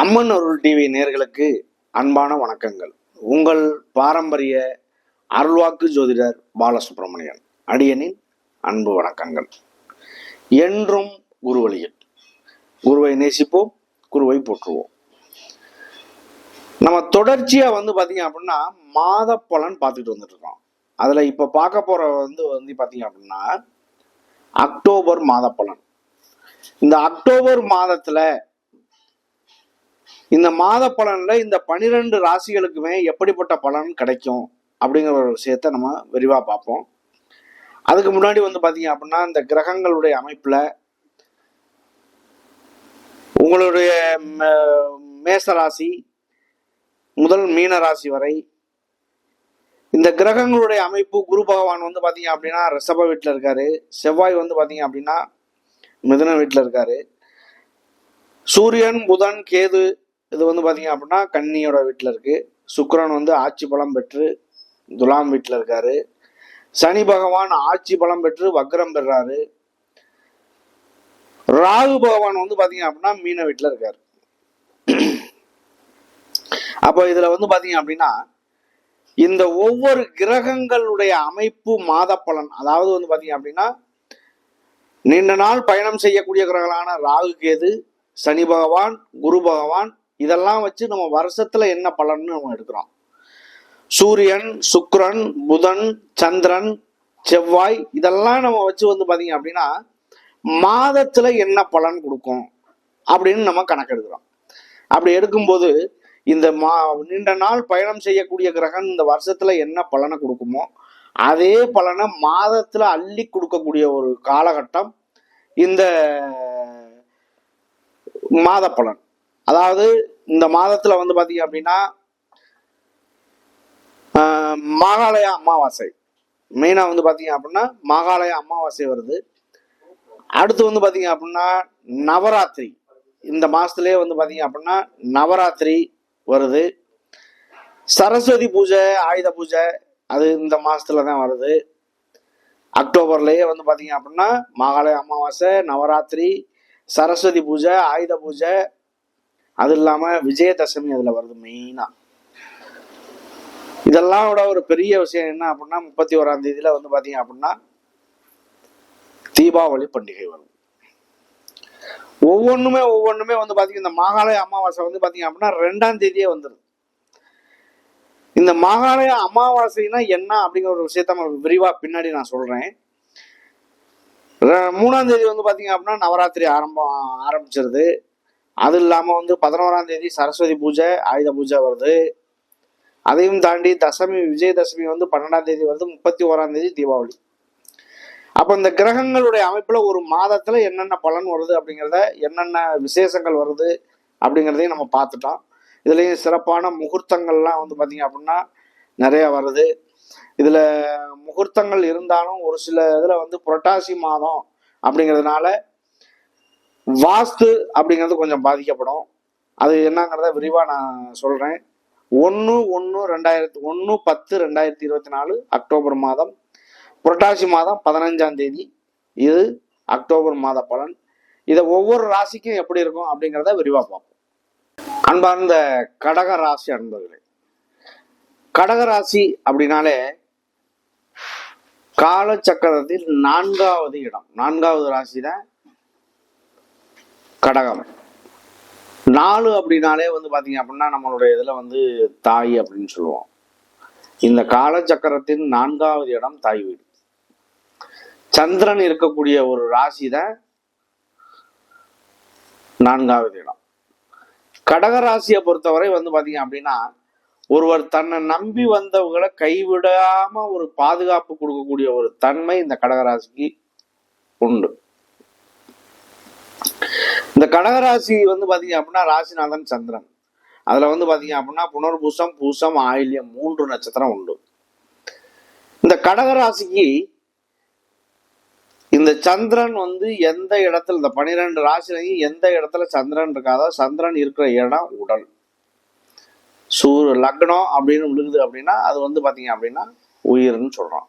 அம்மன் அருள் TV நேர்களுக்கு அன்பான வணக்கங்கள். உங்கள் பாரம்பரிய அருள்வாக்கு ஜோதிடர் பாலசுப்ரமணியன் அடியனின் அன்பு வணக்கங்கள். என்றும் குருவழியில் குருவை நேசிப்போம் குருவை போற்றுவோம். நம்ம தொடர்ச்சியா வந்து பாத்தீங்க அப்படின்னா மாத பலன் பார்த்துட்டு வந்துட்டு இருக்கோம் அதுல இப்ப பார்க்க போற வந்து வந்து பாத்தீங்க அப்படின்னா அக்டோபர் மாத பலன். இந்த அக்டோபர் மாதத்துல இந்த மாத பலன்ல இந்த பனிரெண்டு ராசிகளுக்குமே எப்படிப்பட்ட பலன் கிடைக்கும் அப்படிங்கிற ஒரு விஷயத்த நம்ம விரிவாக பார்ப்போம். அதுக்கு முன்னாடி வந்து பார்த்தீங்க அப்படின்னா இந்த கிரகங்களுடைய அமைப்பில் உங்களுடைய மேச ராசி முதல் மீன ராசி வரை இந்த கிரகங்களுடைய அமைப்பு குரு பகவான் வந்து பார்த்தீங்க அப்படின்னா ரிஷப வீட்டில் இருக்காரு. செவ்வாய் வந்து பார்த்தீங்க அப்படின்னா மிதுன வீட்டில் இருக்காரு. சூரியன் புதன் கேது இது வந்து பார்த்தீங்க அப்படின்னா கன்னியோட வீட்டில் இருக்குது சுக்கரன் வந்து ஆட்சி பலம் பெற்று துலாம் வீட்டில் இருக்காரு. சனி பகவான் ஆட்சி பலம் பெற்று வக்ரம் பெறாரு. ராகு பகவான் வந்து பார்த்தீங்க அப்படின்னா மீன வீட்டில் இருக்கார். அப்போ இதில் வந்து பார்த்தீங்க அப்படின்னா இந்த ஒவ்வொரு கிரகங்களுடைய அமைப்பு மாத பலன் அதாவது வந்து பார்த்தீங்க அப்படின்னா நீண்ட நாள் பயணம் செய்யக்கூடிய கிரகங்களான ராகு கேது சனி பகவான் குரு பகவான் இதெல்லாம் வச்சு நம்ம வருஷத்துல என்ன பலன்னு நம்ம எடுக்கிறோம். சூரியன் சுக்ரன் புதன் சந்திரன் செவ்வாய் இதெல்லாம் நம்ம வச்சு வந்து பாத்தீங்க அப்படின்னா மாதத்துல என்ன பலன் கொடுக்கும் அப்படின்னு நம்ம கணக்கெடுக்கிறோம் அப்படி எடுக்கும்போது இந்த மா நீண்ட நாள் பயணம் செய்யக்கூடிய கிரகம் இந்த வருஷத்துல என்ன பலனை கொடுக்குமோ அதே பலனை மாதத்துல அள்ளி கொடுக்கக்கூடிய ஒரு காலகட்டம் இந்த மாத பலன். அதாவது இந்த மாதத்துல வந்து பாத்தீங்க அப்படின்னா ஆஹ், அமாவாசை. மெயினா வந்து பாத்தீங்க அப்படின்னா மாகாளய அமாவாசை வருது. அடுத்து வந்து பாத்தீங்க அப்படின்னா நவராத்திரி. இந்த மாசத்துலயே வந்து பாத்தீங்க அப்படின்னா நவராத்திரி வருது. சரஸ்வதி பூஜை ஆயுத பூஜை அது இந்த மாசத்துல தான் வருது. அக்டோபர்லயே வந்து பாத்தீங்க அப்படின்னா மகாலய அமாவாசை நவராத்திரி சரஸ்வதி பூஜை ஆயுத பூஜை அது இல்லாம விஜயதசமி அதுல வருது மெயினா இதெல்லாம் விட ஒரு பெரிய விஷயம் என்ன அப்படின்னா முப்பத்தி ஓராம் தேதியில வந்து பாத்தீங்க அப்படின்னா தீபாவளி பண்டிகை வரும். ஒவ்வொன்றுமே ஒவ்வொன்றுமே வந்து பாத்தீங்க இந்த மாகாலய அமாவாசை வந்து பாத்தீங்க அப்படின்னா ரெண்டாம் தேதியே வந்துடும் இந்த மாகாலய அமாவாசைனா என்ன அப்படிங்கிற ஒரு விஷயத்த நம்ம விரிவா பின்னாடி நான் சொல்றேன். மூணாம் தேதி வந்து பாத்தீங்க அப்படின்னா நவராத்திரி ஆரம்பம் ஆரம்பிச்சிருது. அது இல்லாமல் வந்து பதினோராம் தேதி சரஸ்வதி பூஜை ஆயுத பூஜை வருது. அதையும் தாண்டி தசமி விஜயதசமி வந்து பன்னெண்டாம் தேதி வருது முப்பத்தி ஓராம் தேதி தீபாவளி. அப்போ இந்த கிரகங்களுடைய அமைப்பில் ஒரு மாதத்தில் என்னென்ன பலன் வருது அப்படிங்கிறத என்னென்ன விசேஷங்கள் வருது அப்படிங்கிறதையும் நம்ம பார்த்துட்டோம். இதுலேயும் சிறப்பான முகூர்த்தங்கள்லாம் வந்து பார்த்திங்க அப்படின்னா நிறைய வருது. இதில் முகூர்த்தங்கள் இருந்தாலும் ஒரு சில இதில் வந்து புரட்டாசி மாதம் அப்படிங்கிறதுனால வாஸ்து அப்படிங்கிறது கொஞ்சம் பாதிக்கப்படும். அது என்னங்கிறத விரிவாக நான் சொல்கிறேன் ஒன்று ஒன்று ரெண்டாயிரத்தி ஒன்று பத்து ரெண்டாயிரத்தி இருபத்தி நாலு அக்டோபர் மாதம். புரட்டாசி மாதம் பதினஞ்சாம் தேதி. இது அக்டோபர் மாத பலன். இதை ஒவ்வொரு ராசிக்கும் எப்படி இருக்கும் அப்படிங்கிறத விரிவாக பார்ப்போம். அன்பார்ந்த கடக ராசி அன்பர்களே கடக ராசி அப்படின்னாலே காலச்சக்கரத்தில் நான்காவது இடம். நான்காவது ராசி தான் கடகம். நாலு அப்படின்னாலே வந்து பார்த்தீங்க அப்படின்னா நம்மளுடைய இதுல வந்து தாய் அப்படின்னு சொல்லுவோம். இந்த காலச்சக்கரத்தின் நான்காவது இடம் தாய் வீடு. சந்திரன் இருக்கக்கூடிய ஒரு ராசி தான் நான்காவது இடம். கடக ராசியை பொறுத்தவரை வந்து பாத்தீங்க அப்படின்னா ஒருவர் தன்னை நம்பி வந்தவங்களை கைவிடாம ஒரு பாதுகாப்பு கொடுக்கக்கூடிய ஒரு தன்மை இந்த கடகராசிக்கு உண்டு. இந்த கடகராசி வந்து பாத்தீங்க அப்படின்னா ராசிநாதன் சந்திரன். அதுல வந்து பாத்தீங்க அப்படின்னா புனர்பூசம் பூசம் ஆயில்யம் மூன்று நட்சத்திரம் உண்டு. இந்த கடகராசிக்கு இந்த சந்திரன் வந்து எந்த இடத்துல இந்த பனிரெண்டு ராசிலையும் எந்த இடத்துல சந்திரன் இருக்காதோ சந்திரன் இருக்கிற இடம் உடல். சூரிய லக்னம் அப்படின்னு விழுகுது அப்படின்னா அது வந்து பாத்தீங்க அப்படின்னா உயிர்னு சொல்றோம்.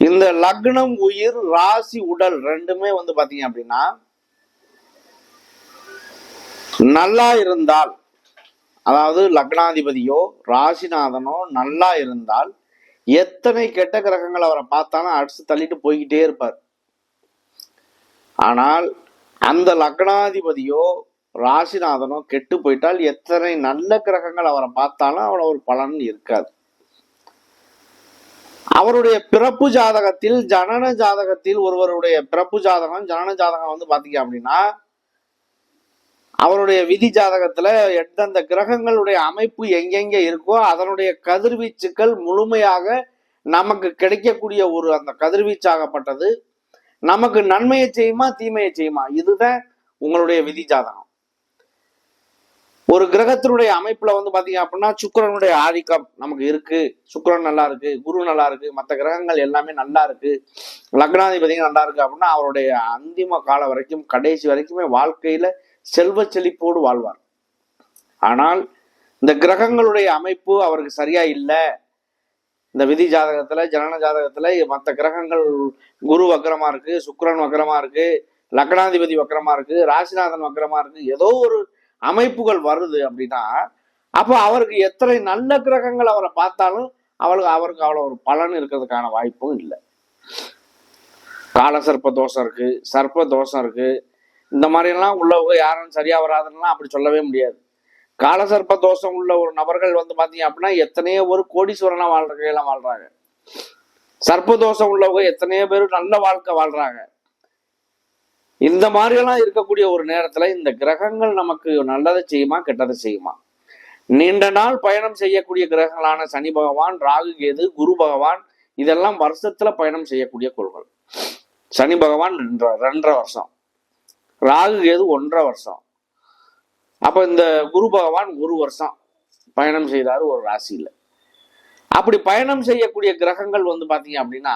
இந்த லக்னம் உயிர் ராசி உடல் ரெண்டுமே வந்து பாத்தீங்க அப்படின்னா நல்லா இருந்தால் அதாவது லக்னாதிபதியோ ராசிநாதனோ நல்லா இருந்தால் எத்தனை கெட்ட கிரகங்கள் அவரை பார்த்தாலும் அடிச்சு தள்ளிட்டு போய்கிட்டே இருப்பார். ஆனால் அந்த லக்னாதிபதியோ ராசிநாதனோ கெட்டு போயிட்டால் எத்தனை நல்ல கிரகங்கள் அவரை பார்த்தாலும் அவ்வளோ ஒரு பலன் இருக்காது. அவருடைய பிறப்பு ஜாதகத்தில் ஜனன ஜாதகத்தில் ஒருவருடைய பிறப்பு ஜாதகம் ஜனன ஜாதகம் வந்து பார்த்தீங்க அப்படின்னா அவருடைய விதி ஜாதகத்துல எந்தெந்த கிரகங்களுடைய அமைப்பு எங்கெங்க இருக்கோ அதனுடைய கதிர்வீச்சுக்கள் முழுமையாக நமக்கு கிடைக்கக்கூடிய ஒரு அந்த கதிர்வீச்சாகப்பட்டது. நமக்கு நன்மையை செய்யுமா தீமையை செய்யுமா? இதுதான் உங்களுடைய விதி ஜாதகம். ஒரு கிரகத்தினுடைய அமைப்புல வந்து பாத்தீங்க அப்படின்னா சுக்கிரனுடைய ஆதிக்கம் நமக்கு இருக்கு. சுக்கரன் நல்லா இருக்கு குரு நல்லா இருக்கு மற்ற கிரகங்கள் எல்லாமே நல்லா இருக்கு. லக்னாதிபதியும் நல்லா இருக்கு அப்படின்னா அவருடைய அந்திம காலம் வரைக்கும் கடைசி வரைக்குமே வாழ்க்கையில செல்வ செழிப்போடு வாழ்வார். ஆனால் இந்த கிரகங்களுடைய அமைப்பு அவருக்கு சரியா இல்லை. இந்த விதி ஜாதகத்துல ஜனன ஜாதகத்துல மற்ற கிரகங்கள் குரு வக்கரமா இருக்கு சுக்கரன் வக்கரமா இருக்கு லக்னாதிபதி வக்கரமா இருக்கு ராசிநாதன் வக்கரமா இருக்கு ஏதோ ஒரு அமைப்புகள் வருது அப்படின்னா அப்போ அவருக்கு எத்தனை நல்ல கிரகங்கள் அவரை பார்த்தாலும் அவளுக்கு அவருக்கு அவ்வளோ ஒரு பலன் இருக்கிறதுக்கான வாய்ப்பும் இல்லை. காலசர்ப்ப தோஷம் இருக்கு சர்ப்ப தோஷம் இருக்கு இந்த மாதிரியெல்லாம் உள்ளவங்க யாரும் சரியா வராதுன்னா அப்படி சொல்லவே முடியாது. காலசர்ப்ப தோஷம் உள்ள ஒரு நபர்கள் வந்து பார்த்தீங்க அப்படின்னா எத்தனையோ ஒரு கோடீஸ்வரனாக வாழ்ற கையில வாழ்றாங்க. சர்ப்ப தோஷம் உள்ளவங்க எத்தனையோ பேர் நல்ல வாழ்க்கை வாழ்றாங்க. இந்த மாதிரியெல்லாம் இருக்கக்கூடிய ஒரு நேரத்துல இந்த கிரகங்கள் நமக்கு நல்லதை செய்யுமா கெட்டதை செய்யுமா? நீண்ட நாள் பயணம் செய்யக்கூடிய கிரகங்களான சனி பகவான் ராகு கேது குரு பகவான் இதெல்லாம் வருஷத்துல பயணம் செய்யக்கூடிய கோள்கள் சனி பகவான் ரெண்டரை வருஷம். ராகு கேது ஒன்றரை வருஷம். அப்போ இந்த குரு பகவான் ஒரு வருஷம் பயணம் செய்தார் ஒரு ராசியில். அப்படி பயணம் செய்யக்கூடிய கிரகங்கள் வந்து பார்த்தீங்க அப்படின்னா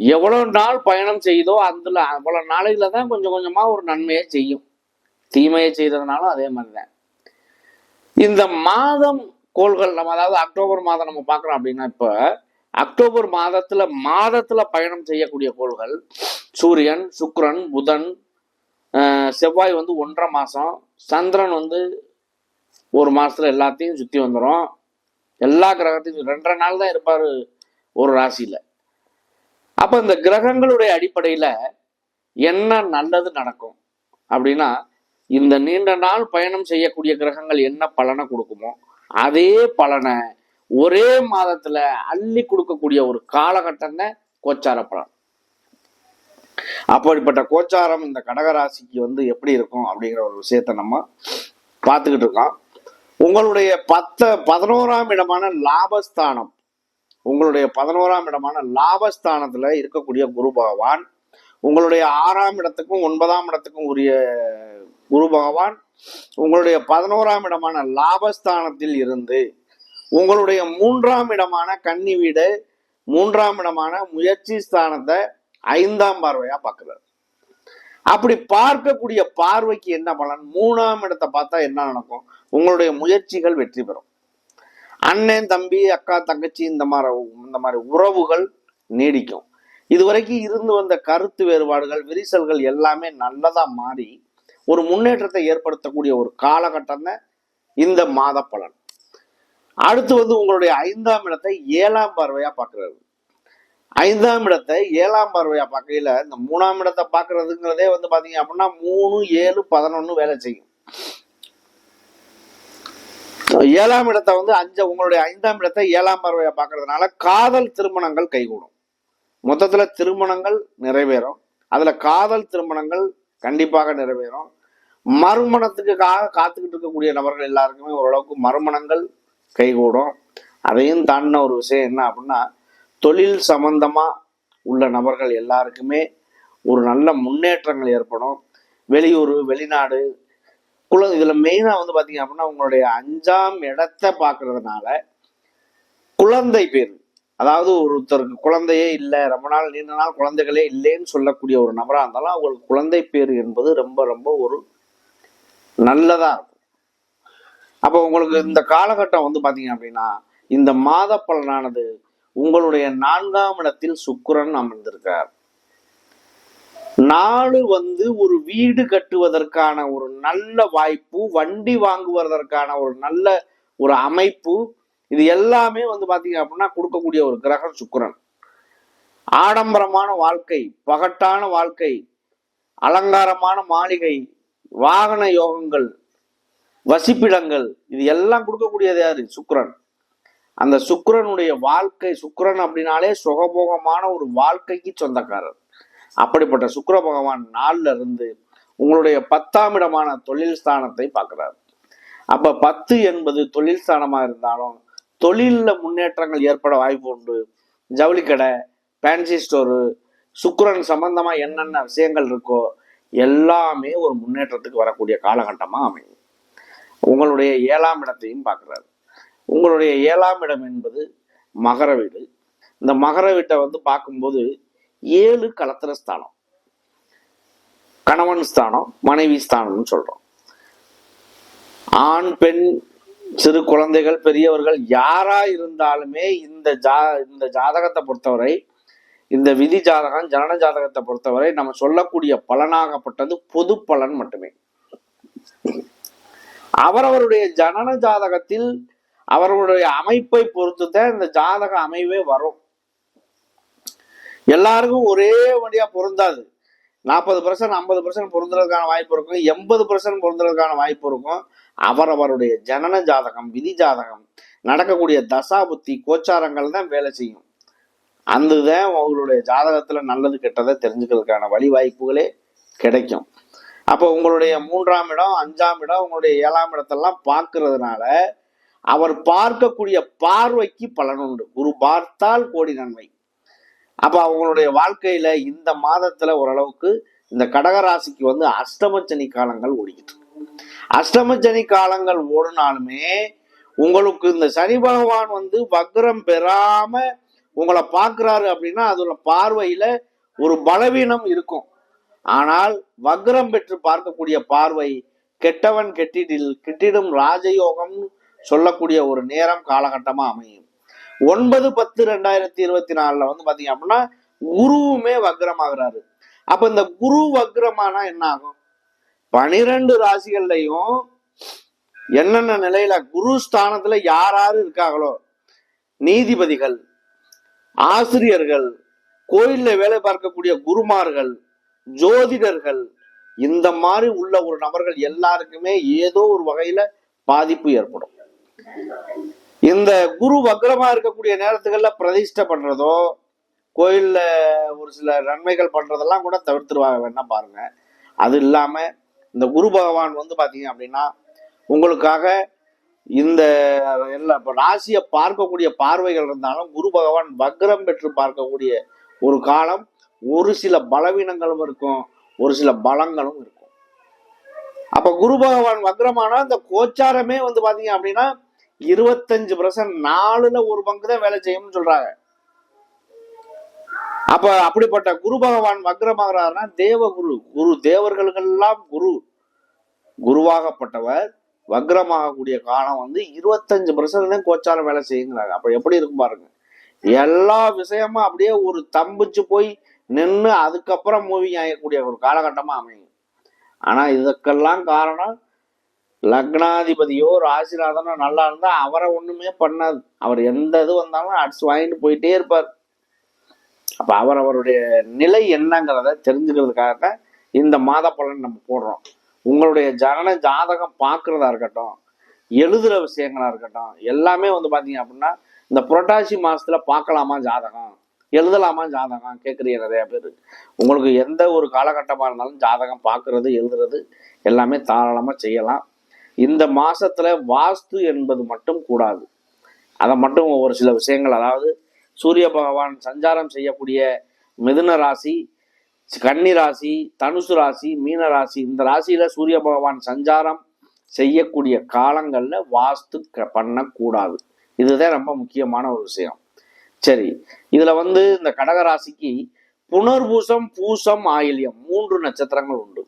எவ்வளோ நாள் பயணம் செய்தோ அதில் அவ்வளோ நாளையில் தான் கொஞ்சம் கொஞ்சமாக ஒரு நன்மையை செய்யும். தீமையை செய்ததுனாலும் அதே மாதிரி தான் இந்த மாதம் கோள்கள் நம்ம அதாவது அக்டோபர் மாதம் நம்ம பார்க்குறோம் அப்படின்னா இப்போ அக்டோபர் மாதத்தில் மாதத்தில் பயணம் செய்யக்கூடிய கோள்கள் சூரியன் சுக்ரன் புதன் செவ்வாய் வந்து ஒன்றரை மாதம் சந்திரன் வந்து ஒரு மாதத்தில் எல்லாத்தையும் சுற்றி வந்துடும் எல்லா கிரகத்தையும் ரெண்டரை நாள் தான் இருப்பார் ஒரு ராசியில். அப்போ இந்த கிரகங்களுடைய அடிப்படையில் என்ன நல்லது நடக்கும்? அப்படின்னா இந்த நீண்ட நாள் பயணம் செய்யக்கூடிய கிரகங்கள் என்ன பலனை கொடுக்குமோ அதே பலனை ஒரே மாதத்தில் அள்ளி கொடுக்கக்கூடிய ஒரு காலகட்டம் தான் கோச்சார பலன். அப்படிப்பட்ட கோச்சாரம் இந்த கடகராசிக்கு வந்து எப்படி இருக்கும் அப்படிங்கிற ஒரு விஷயத்த நம்ம பார்த்துக்கிட்டு இருக்கோம். உங்களுடைய பத்த பதினோராம் இடமான லாபஸ்தானம் உங்களுடைய பதினோராம் இடமான லாபஸ்தானத்துல இருக்கக்கூடிய குரு பகவான் உங்களுடைய ஆறாம் இடத்துக்கும் ஒன்பதாம் இடத்துக்கும் உரிய குரு பகவான் உங்களுடைய பதினோராம் இடமான லாபஸ்தானத்தில் இருந்து உங்களுடைய மூன்றாம் இடமான கன்னி வீடு மூன்றாம் இடமான முயற்சி ஸ்தானத்தை ஐந்தாம் பார்வையா பார்க்கிறார். அப்படி பார்க்கக்கூடிய பார்வைக்கு என்ன பலன்? மூணாம் இடத்தை பார்த்தா என்ன நடக்கும்? உங்களுடைய முயற்சிகள் வெற்றி பெறும். அண்ணன் தம்பி அக்கா தங்கச்சி இந்த மாதிரி இந்த மாதிரி உறவுகள் நீடிக்கும். இதுவரைக்கும் இருந்து வந்த கருத்து வேறுபாடுகள் விரிசல்கள் எல்லாமே நல்லதா மாறி ஒரு முன்னேற்றத்தை ஏற்படுத்தக்கூடிய ஒரு காலகட்டம் தான் இந்த மாத பலன். அடுத்து வந்து உங்களுடைய ஐந்தாம் இடத்தை ஏழாம் பார்வையா பார்க்கிறது ஐந்தாம் இடத்தை ஏழாம் பார்வையா பார்க்கையில இந்த மூணாம் இடத்தை பார்க்கறதுங்கிறதே வந்து பாத்தீங்க அப்படின்னா மூணு ஏழு பதினொன்னு வேலை செய்யும். ஏழாம் இடத்தை வந்து அஞ்சு உங்களுடைய ஐந்தாம் இடத்தை ஏழாம் பார்வையா பார்க்கறதுனால காதல் திருமணங்கள் கைகூடும். மொத்தத்துல திருமணங்கள் நிறைவேறும். அதுல காதல் திருமணங்கள் கண்டிப்பாக நிறைவேறும். மறுமணத்துக்காக காத்துக்கிட்டு இருக்கக்கூடிய நபர்கள் எல்லாருக்குமே ஓரளவுக்கு மறுமணங்கள் கைகூடும். அதையும் தாண்டின ஒரு விஷயம் என்ன அப்படின்னா தொழில் சம்பந்தமாக உள்ள நபர்கள் எல்லாருக்குமே ஒரு நல்ல முன்னேற்றங்கள் ஏற்படும். வெளியூர் வெளிநாடு குல இதில் மெயினாக வந்து பார்த்தீங்க அப்படின்னா உங்களுடைய அஞ்சாம் இடத்தை பார்க்கறதுனால குழந்தை பேர். அதாவது ஒருத்தருக்கு குழந்தையே இல்லை ரொம்ப நாள் நீண்ட நாள் குழந்தைகளே இல்லைன்னு சொல்லக்கூடிய ஒரு நபராக இருந்தாலும் அவங்களுக்கு குழந்தை பேர் என்பது ரொம்ப ரொம்ப ஒரு நல்லதாக இருக்கும். அப்போ உங்களுக்கு இந்த காலகட்டம் வந்து பார்த்தீங்க அப்படின்னா இந்த மாத பலனானது உங்களுடைய நான்காம் இடத்தில் சுக்கிரன் அமர்ந்திருக்கார். நாலு வந்து ஒரு வீடு கட்டுவதற்கான ஒரு நல்ல வாய்ப்பு வண்டி வாங்குவதற்கான ஒரு நல்ல ஒரு அமைப்பு இது எல்லாமே வந்து பாத்தீங்க அப்படின்னா கொடுக்கக்கூடிய ஒரு கிரகம் சுக்கரன். ஆடம்பரமான வாழ்க்கை பகட்டான வாழ்க்கை அலங்காரமான மாளிகை வாகன யோகங்கள் வசிப்பிடங்கள் இது எல்லாம் கொடுக்கக்கூடியது யாரு? சுக்கரன். அந்த சுக்கரனுடைய வாழ்க்கை சுக்கிரன் அப்படின்னாலே சுகபோகமான ஒரு வாழ்க்கைக்கு சொந்தக்காரர். அப்படிப்பட்ட சுக்கர பகவான் நாளில் இருந்து உங்களுடைய பத்தாம் இடமான தொழில் ஸ்தானத்தை பார்க்குறாரு. அப்போ பத்து என்பது தொழில் ஸ்தானமாக இருந்தாலும் தொழிலில் முன்னேற்றங்கள் ஏற்பட வாய்ப்பு உண்டு. ஜவுளி கடை ஃபேன்சி ஸ்டோரு சுக்கரன் சம்பந்தமாக என்னென்ன விஷயங்கள் இருக்கோ எல்லாமே ஒரு முன்னேற்றத்துக்கு வரக்கூடிய காலகட்டமாக அமையும். உங்களுடைய ஏழாம் இடத்தையும் பார்க்குறாரு. உங்களுடைய ஏழாம் இடம் என்பது மகர வீடு. இந்த மகர வீட்டை வந்து பார்க்கும்போது ஏழு கலத்திர ஸ்தானம். கணவன் ஸ்தானம் மனைவி ஸ்தானம்னு சொல்றோம். ஆண் பெண் சிறு குழந்தைகள் பெரியவர்கள் யாரா இருந்தாலுமே இந்த ஜா இந்த ஜாதகத்தை பொறுத்தவரை இந்த விதி ஜாதகம் ஜனன ஜாதகத்தை பொறுத்தவரை நம்ம சொல்லக்கூடிய பலனாகப்பட்டது பொது பலன் மட்டுமே. அவரவருடைய ஜனன ஜாதகத்தில் அவர்களுடைய அமைப்பை பொறுத்து தான் இந்த ஜாதக அமைவே வரும். எல்லாருக்கும் ஒரே வழியா பொருந்தாது. நாற்பது பர்சன்ட் ஐம்பது பர்சன்ட் பொருந்துறதுக்கான வாய்ப்பு இருக்கும். எண்பது பர்சன்ட் பொருந்துறதுக்கான வாய்ப்பு இருக்கும். அவரவருடைய ஜனன ஜாதகம் விதி ஜாதகம் நடக்கக்கூடிய தசா புத்தி கோச்சாரங்கள் தான் வேலை செய்யும். அந்த தான் உங்களுடைய ஜாதகத்துல நல்லது கெட்டதை தெரிஞ்சுக்கிறதுக்கான வழி வாய்ப்புகளே கிடைக்கும். அப்போ உங்களுடைய மூன்றாம் இடம் அஞ்சாம் இடம் உங்களுடைய ஏழாம் இடத்தெல்லாம் பார்க்கறதுனால அவர் பார்க்கக்கூடிய பார்வைக்கு பலன் உண்டு. குரு பார்த்தால் கோடி நன்மை. அப்ப அவங்களுடைய வாழ்க்கையில இந்த மாதத்துல ஓரளவுக்கு இந்த கடகராசிக்கு வந்து அஷ்டமச்சனி காலங்கள் ஓடிக்கிட்டு அஷ்டம அஷ்டமச்சனி காலங்கள் ஓடினாலுமே உங்களுக்கு இந்த சனி பகவான் வந்து வக்ரம் பெறாம உங்களை பார்க்குறாரு அப்படின்னா அதோட பார்வையில ஒரு பலவீனம் இருக்கும். ஆனால் வக்ரம் பெற்று பார்க்கக்கூடிய பார்வை கெட்டவன் கெட்டிடில் கெட்டிடும் ராஜயோகம்னு சொல்லக்கூடிய ஒரு நேரம் காலகட்டமா அமையும். ஒன்பது பத்து ரெண்டாயிரத்தி இருபத்தி நாலுல வந்து பாத்தீங்க அப்படின்னா குருவுமே வக்ரமாகிறாரு. அப்ப இந்த குரு வக்ரமானா என்ன ஆகும்? பனிரெண்டு ராசிகள்லையும் என்னென்ன நிலையில குரு ஸ்தானத்துல யார் யாரு இருக்காங்களோ நீதிபதிகள் ஆசிரியர்கள் கோயில்ல வேலை பார்க்கக்கூடிய குருமார்கள் ஜோதிடர்கள் இந்த மாதிரி உள்ள ஒரு நபர்கள் எல்லாருக்குமே ஏதோ ஒரு வகையில பாதிப்பு ஏற்படும். இந்த குரு வக்ரமா இருக்கக்கூடிய நேரத்துக்கள்ல பிரதிஷ்டை பண்றதோ கோயில்ல ஒரு சில நன்மைகள் பண்றதெல்லாம் கூட தவிர்த்துருவாங்க வேணா பாருங்க. அது இல்லாம இந்த குரு பகவான் வந்து பாத்தீங்க அப்படின்னா உங்களுக்காக இந்த எல்லா இப்ப ராசியை பார்க்கக்கூடிய பார்வைகள் இருந்தாலும் குரு பகவான் வக்ரம் பெற்று பார்க்கக்கூடிய ஒரு காலம் ஒரு சில பலவீனங்களும் இருக்கும் ஒரு சில பலங்களும் இருக்கும். அப்ப குரு பகவான் வக்ரமானா இந்த கோச்சாரமே வந்து பாத்தீங்க அப்படின்னா இருபத்தஞ்சு பர்சன்ட் நாலுல ஒரு பங்கு தான் வேலை செய்யும்னு சொல்றாங்க. அப்ப அப்படிப்பட்ட குரு பகவான் வக்ரமாகிறாருன்னா தேவகுரு. குரு தேவர்களுக்கெல்லாம் குரு. குருவாகப்பட்டவர் வக்ரமாகக்கூடிய காலம் வந்து இருபத்தஞ்சு பர்சன்ட் தான் கோச்சாரம் வேலை செய்யுங்கிறாங்க. அப்ப எப்படி இருக்கும் பாருங்க. எல்லா விஷயமும் அப்படியே ஒரு தம்பிச்சு போய் நின்று அதுக்கப்புறம் மூவிங் ஆகக்கூடிய ஒரு காலகட்டமா அமையும். ஆனா இதுக்கெல்லாம் காரணம் லக்னாதிபதியோ ராசிநாதனோ நல்லா இருந்தால் அவரை ஒன்றுமே பண்ணாது. அவர் எந்த இது வந்தாலும் அடிச்சு வாங்கிட்டு போயிட்டே இருப்பார். அப்போ அவர் அவருடைய நிலை என்னங்கிறத தெரிஞ்சுக்கிறதுக்காக தான் இந்த மாத பலன் நம்ம போடுறோம். உங்களுடைய ஜனன ஜாதகம் பார்க்குறதா இருக்கட்டும் எழுதுகிற விஷயங்களாக இருக்கட்டும் எல்லாமே வந்து பார்த்தீங்க அப்படின்னா இந்த புரட்டாசி மாதத்தில் பார்க்கலாமா ஜாதகம்? எழுதலாமா ஜாதகம்? கேட்குறீங்க நிறைய பேர். உங்களுக்கு எந்த ஒரு காலகட்டமாக இருந்தாலும் ஜாதகம் பார்க்குறது எழுதுறது எல்லாமே தாராளமாக செய்யலாம். இந்த மாசத்துல வாஸ்து என்பது மட்டும் கூடாது. அதை மட்டும் ஒரு சில விஷயங்கள் அதாவது சூரிய பகவான் சஞ்சாரம் செய்யக்கூடிய மிதுன ராசி கன்னி ராசி தனுசு ராசி மீன ராசி இந்த ராசியில சூரிய பகவான் சஞ்சாரம் செய்யக்கூடிய காலங்கள்ல வாஸ்து க- பண்ணக்கூடாது. இதுதான் ரொம்ப முக்கியமான ஒரு விஷயம். சரி இதுல வந்து இந்த கடக ராசிக்கு புனர்பூசம் பூசம் ஆயில்யம் மூன்று நட்சத்திரங்கள் உண்டு.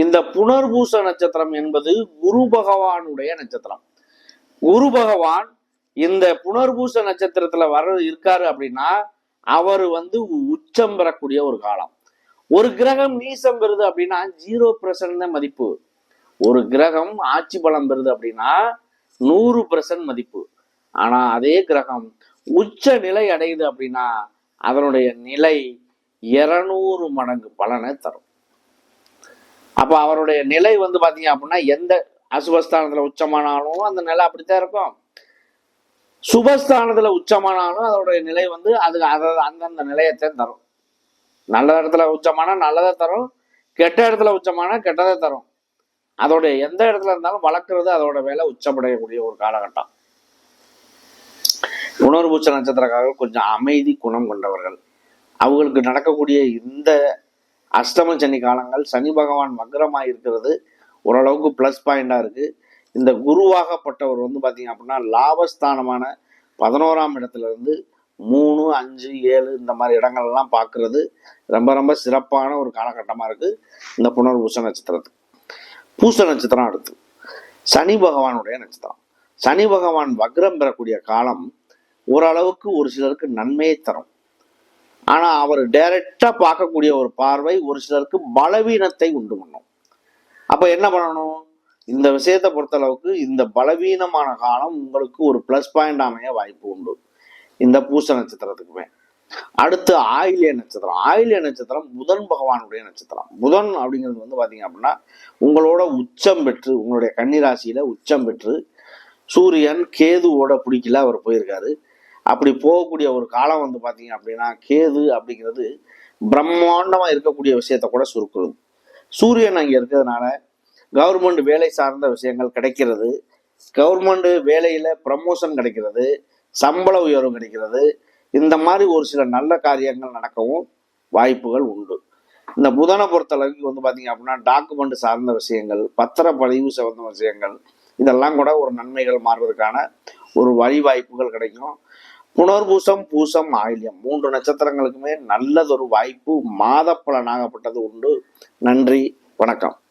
இந்த புனர்பூச நட்சத்திரம் என்பது குரு பகவானுடைய நட்சத்திரம். குரு பகவான் இந்த புனர்பூச நட்சத்திரத்துல வர இருக்காரு அப்படின்னா அவர் வந்து உச்சம் பெறக்கூடிய ஒரு காலம். ஒரு கிரகம் நீசம் பெறுது அப்படின்னா ஜீரோ பர்சன்ட் தான் மதிப்பு. ஒரு கிரகம் ஆட்சி பலம் பெறுது அப்படின்னா நூறு பர்சன்ட் மதிப்பு. ஆனா அதே கிரகம் உச்ச நிலை அடையுது அப்படின்னா அதனுடைய நிலை இருநூறு மடங்கு பலனை தரும். அப்போ அவருடைய நிலை வந்து பார்த்தீங்க அப்படின்னா எந்த அசுபஸ்தானத்தில் உச்சமானாலும் அந்த நிலை அப்படித்தான் இருக்கும். சுபஸ்தானத்தில் உச்சமானாலும் அதோடைய நிலை வந்து அது அதை அந்தந்த நிலையத்தை தரும். நல்ல இடத்துல உச்சமானா நல்லதை தரும் கெட்ட இடத்துல உச்சமானா கெட்டதை தரும். அதோடைய எந்த இடத்துல இருந்தாலும் வளர்க்குறது அதோட வேலை உச்சமடையக்கூடிய ஒரு காலகட்டம். உணர்வுச்ச நட்சத்திரக்காரர்கள் கொஞ்சம் அமைதி குணம் கொண்டவர்கள். அவங்களுக்கு நடக்கக்கூடிய இந்த அஷ்டம சனி காலங்கள் சனி பகவான் வக்ரமாக இருக்கிறது ஓரளவுக்கு ப்ளஸ் பாயிண்டாக இருக்குது இந்த குருவாகப்பட்டவர் வந்து பார்த்தீங்க அப்படின்னா லாபஸ்தானமான பதினோராம் இடத்துலேருந்து மூணு அஞ்சு ஏழு இந்த மாதிரி இடங்கள்லாம் பார்க்குறது ரொம்ப ரொம்ப சிறப்பான ஒரு காலகட்டமாக இருக்குது இந்த புனர்பூச நட்சத்திரத்துக்கு. பூச நட்சத்திரம் அடுத்து. சனி பகவானுடைய நட்சத்திரம். சனி பகவான் வக்ரம் பெறக்கூடிய காலம் ஓரளவுக்கு ஒரு சிலருக்கு நன்மையை தரும். ஆனா அவர் டைரக்டா பார்க்கக்கூடிய ஒரு பார்வை ஒரு சிலருக்கு பலவீனத்தை உண்டு பண்ணும். அப்ப என்ன பண்ணணும்? இந்த விஷயத்தை பொறுத்தளவுக்கு இந்த பலவீனமான காலம் உங்களுக்கு ஒரு ப்ளஸ் பாயிண்ட் அமைய வாய்ப்பு உண்டு. இந்த பூச நட்சத்திரத்துக்குமே. அடுத்து ஆயிலிய நட்சத்திரம். ஆயிலிய நட்சத்திரம் புதன் பகவானுடைய நட்சத்திரம். புதன் அப்படிங்கிறது வந்து பாத்தீங்க அப்படின்னா உங்களோட உச்சம் பெற்று உங்களுடைய கன்னிராசியில உச்சம் பெற்று சூரியன் கேதுவோட பிடிக்கல அவர் போயிருக்காரு. அப்படி போகக்கூடிய ஒரு காலம் வந்து பார்த்தீங்க அப்படின்னா கேது அப்படிங்கிறது பிரம்மாண்டமாக இருக்கக்கூடிய விஷயத்த கூட சுருக்குறது சூரியன் அங்கே இருக்கிறதுனால கவர்மெண்ட் வேலை சார்ந்த விஷயங்கள் கிடைக்கிறது. கவர்மெண்ட் வேலையில் ப்ரமோஷன் கிடைக்கிறது. சம்பள உயர்வு கிடைக்கிறது. இந்த மாதிரி ஒரு சில நல்ல காரியங்கள் நடக்கவும் வாய்ப்புகள் உண்டு. இந்த புதனை பொறுத்தளவுக்கு வந்து பார்த்தீங்க அப்படின்னா டாக்குமெண்ட் சார்ந்த விஷயங்கள் பத்திரப்பதிவு சார்ந்த விஷயங்கள் இதெல்லாம் கூட ஒரு நன்மைகள் மாறுவதற்கான ஒரு வழி வாய்ப்புகள் கிடைக்கும். புனர்பூசம் பூசம் ஆயில்யம். மூன்று நட்சத்திரங்களுக்குமே நல்லதொரு வாய்ப்பு மாதப்பலனாகப்பட்டது உண்டு. நன்றி வணக்கம்.